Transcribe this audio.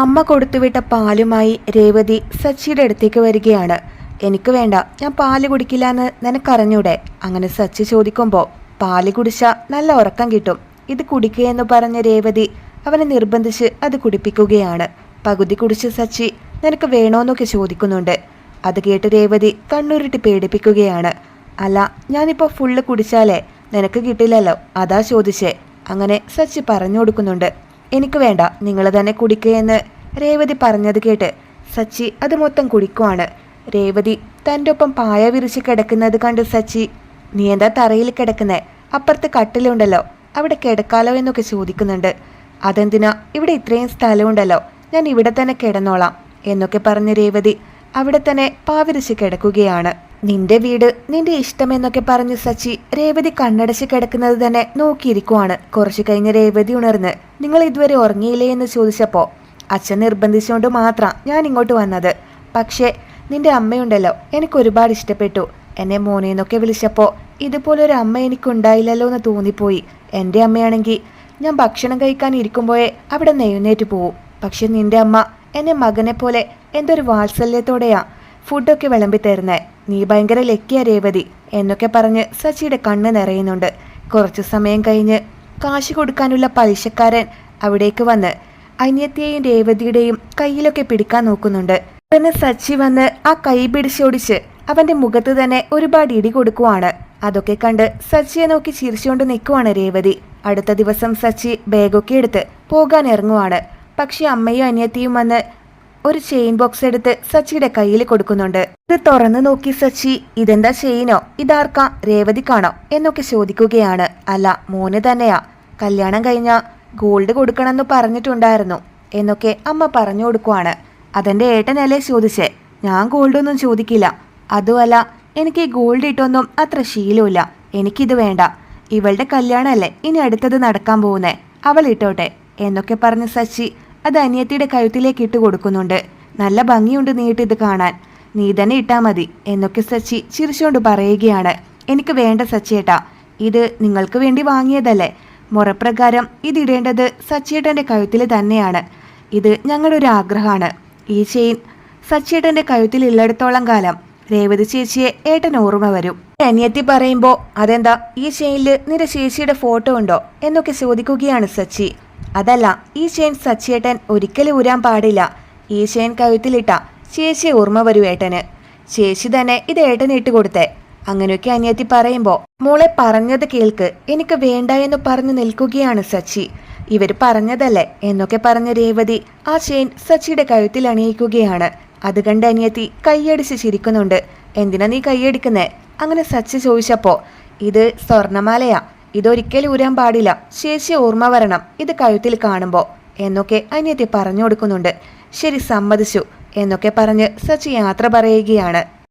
അമ്മ കൊടുത്തുവിട്ട പാലുമായി രേവതി സച്ചിയുടെ അടുത്തേക്ക് വരികയാണ്. എനിക്ക് വേണ്ട ഞാൻ പാൽ കുടിക്കില്ല എന്ന് നിനക്കറിഞ്ഞൂടെ? അങ്ങനെ സച്ചി ചോദിക്കുമ്പോൾ പാൽ കുടിച്ച നല്ല ഉറക്കം കിട്ടും. ഇത് കുടിക്കുകയെന്ന് പറഞ്ഞ രേവതി അവനെ നിർബന്ധിച്ച് അത് കുടിപ്പിക്കുകയാണ്. പകുതി കുടിച്ച് സച്ചി നിനക്ക് വേണോന്നൊക്കെ ചോദിക്കുന്നുണ്ട്. അത് കേട്ട് രേവതി കണ്ണൂരിട്ട് പേടിപ്പിക്കുകയാണ്. അല്ല ഞാനിപ്പോൾ ഫുള്ള് കുടിച്ചാലേ നിനക്ക് കിട്ടില്ലല്ലോ അതാ ചോദിച്ചേ. അങ്ങനെ സച്ചി പറഞ്ഞു കൊടുക്കുന്നുണ്ട്. എനിക്ക് വേണ്ട നിങ്ങൾ തന്നെ കുടിക്കുകയെന്ന് രേവതി പറഞ്ഞത് കേട്ട് സച്ചി അത് മൊത്തം കുടിക്കുവാണ്. രേവതി തന്റെ ഒപ്പം പായ വിരിച്ച് കിടക്കുന്നത് കണ്ട് സച്ചി നീ എന്താ തറയിൽ കിടക്കുന്നേ? അപ്പുറത്ത് കട്ടിലുണ്ടല്ലോ അവിടെ കിടക്കാലോ എന്നൊക്കെ ചോദിക്കുന്നുണ്ട്. അതെന്തിനാ? ഇവിടെ ഇത്രയും സ്ഥലമുണ്ടല്ലോ ഞാൻ ഇവിടെ തന്നെ കിടന്നോളാം എന്നൊക്കെ പറഞ്ഞ് രേവതി അവിടെ തന്നെ പാവിരിച്ച് കിടക്കുകയാണ്. നിന്റെ വീട് നിന്റെ ഇഷ്ടമെന്നൊക്കെ പറഞ്ഞ് സച്ചി രേവതി കണ്ണടച്ച് കിടക്കുന്നത് തന്നെ നോക്കിയിരിക്കുവാണ്. കുറച്ചു കഴിഞ്ഞ് രേവതി ഉണർന്ന് നിങ്ങൾ ഇതുവരെ ഉറങ്ങിയില്ലേ? എന്ന് ചോദിച്ചപ്പോൾ അച്ഛൻ നിർബന്ധിച്ചുകൊണ്ട് മാത്രം ഞാൻ ഇങ്ങോട്ട് വന്നത്. പക്ഷേ നിന്റെ അമ്മയുണ്ടല്ലോ എനിക്ക് ഒരുപാട് ഇഷ്ടപ്പെട്ടു. എന്നെ മോനേന്നൊക്കെ വിളിച്ചപ്പോൾ ഇതുപോലൊരു അമ്മ എനിക്കുണ്ടായില്ലല്ലോ എന്ന് തോന്നിപ്പോയി. എന്റെ അമ്മയാണെങ്കിൽ ഞാൻ ഭക്ഷണം കഴിക്കാൻ ഇരിക്കുമ്പോഴേ അവിടെ നെയ്യുന്നേറ്റ് പോവും. പക്ഷെ നിന്റെ അമ്മ എന്നെ മകനെ പോലെ എന്തൊരു വാത്സല്യത്തോടെയാ ഫുഡൊക്കെ വിളമ്പി തരുന്നേ. നീ ഭയങ്കര ലക്കിയ രേവതി എന്നൊക്കെ പറഞ്ഞ് സച്ചിയുടെ കണ്ണ് നിറയുന്നുണ്ട്. കുറച്ചു സമയം കഴിഞ്ഞ് കാശ് കൊടുക്കാനുള്ള പലിശക്കാരൻ അവിടേക്ക് വന്ന് അന്യത്തെയും രേവതിയുടെയും കയ്യിലൊക്കെ പിടിക്കാൻ നോക്കുന്നുണ്ട്. പിന്നെ സച്ചി വന്ന് ആ കൈ പിടിച്ചോടിച്ച് അവന്റെ മുഖത്ത് തന്നെ ഒരുപാട് ഇടി കൊടുക്കുവാണ്. അതൊക്കെ കണ്ട് സച്ചിയെ നോക്കി ചിരിച്ചുകൊണ്ട് നിൽക്കുവാണ് രേവതി. അടുത്ത ദിവസം സച്ചി ബാഗൊക്കെ എടുത്ത് പോകാൻ ഇറങ്ങുവാണ്. പക്ഷെ അമ്മയും അനിയത്തിയും വന്ന് ഒരു ചെയിൻ ബോക്സ് എടുത്ത് സച്ചിയുടെ കയ്യിൽ കൊടുക്കുന്നുണ്ട്. ഇത് തുറന്നു നോക്കി സച്ചി ഇതെന്താ ചെയിനോ ഇതാർക്കാ? രേവതിക്കാണോ എന്നൊക്കെ ചോദിക്കുകയാണ്. അല്ല മോന് തന്നെയാ. കല്യാണം കഴിഞ്ഞ ഗോൾഡ് കൊടുക്കണമെന്ന് പറഞ്ഞിട്ടുണ്ടായിരുന്നു എന്നൊക്കെ അമ്മ പറഞ്ഞു കൊടുക്കുവാണ്. അതെന്റെ ഏട്ടനല്ലേ ചോദിച്ചേ? ഞാൻ ഗോൾഡ് ഒന്നും ചോദിക്കില്ല. അതുമല്ല എനിക്ക് ഗോൾഡ് ഇട്ടൊന്നും അത്ര ശീലമില്ല. എനിക്കിത് വേണ്ട. ഇവളുടെ കല്യാണമല്ലേ ഇനി അടുത്തത് നടക്കാൻ പോകുന്നേ? അവൾ ഇട്ടോട്ടെ എന്നൊക്കെ പറഞ്ഞ് സച്ചി അത് അനിയത്തിയുടെ കഴുത്തിലേക്ക് ഇട്ട് കൊടുക്കുന്നുണ്ട്. നല്ല ഭംഗിയുണ്ട് നീട്ട് ഇത് കാണാൻ. നീ തന്നെ ഇട്ടാ മതി എന്നൊക്കെ സച്ചി ചിരിച്ചുകൊണ്ട് പറയുകയാണ്. എനിക്ക് വേണ്ട സച്ചിയേട്ടാ ഇത് നിങ്ങൾക്ക് വേണ്ടി വാങ്ങിയതല്ലേ? മുറപ്രകാരം ഇതിടേണ്ടത് സച്ചിയേട്ടന്റെ കഴുത്തിൽ തന്നെയാണ്. ഇത് ഞങ്ങളുടെ ഒരു ആഗ്രഹമാണ്. ഈ ചെയിൻ സച്ചിയേട്ടന്റെ കഴുത്തിലുള്ളിടത്തോളം കാലം. രേവതി ചേച്ചിയെ ഏട്ടൻ ഓർമ്മ വരും. അനിയത്തി പറയുമ്പോൾ അതെന്താ ഈ ചെയിനിൽ നിന്റെ ചേച്ചിയുടെ ഫോട്ടോ ഉണ്ടോ? എന്നൊക്കെ ചോദിക്കുകയാണ് സച്ചി. അതല്ല ഈ ചെയിൻ സച്ചിയേട്ടൻ ഒരിക്കലും ഊരാൻ പാടില്ല. ഈ കഴുത്തിലിട്ട ശേഷി ഓർമ്മ വരൂ ഏട്ടന്. ചേച്ചി തന്നെ ഇത് ഏട്ടന് ഇട്ട് കൊടുത്തേ. അങ്ങനെയൊക്കെ അനിയത്തി പറയുമ്പോൾ മോളെ പറഞ്ഞത് കേൾക്ക്. എനിക്ക് വേണ്ട എന്ന് പറഞ്ഞു നിൽക്കുകയാണ് സച്ചി. ഇവർ പറഞ്ഞതല്ലേ? എന്നൊക്കെ പറഞ്ഞ രേവതി ആ ചെയിൻ സച്ചിയുടെ കഴുത്തിൽ അണിയിക്കുകയാണ്. അത് കണ്ട് അനിയത്തി കൈയടിച്ച് ചിരിക്കുന്നുണ്ട്. എന്തിനാ നീ കൈയടിക്കുന്നേ? അങ്ങനെ സച്ചി ചോദിച്ചപ്പോൾ ഇത് സ്വർണമാലയാ ഇതൊരിക്കലും ഊരാൻ പാടില്ല. ശേഷി ഓർമ്മ വരണം. ഇത് കഴുത്തിൽ കാണുമ്പോൾ എന്നൊക്കെ അനിയത്തി പറഞ്ഞു കൊടുക്കുന്നുണ്ട്. ശരി സമ്മതിച്ചു. എന്നൊക്കെ പറഞ്ഞ് സച്ചി യാത്ര പറയുകയാണ്.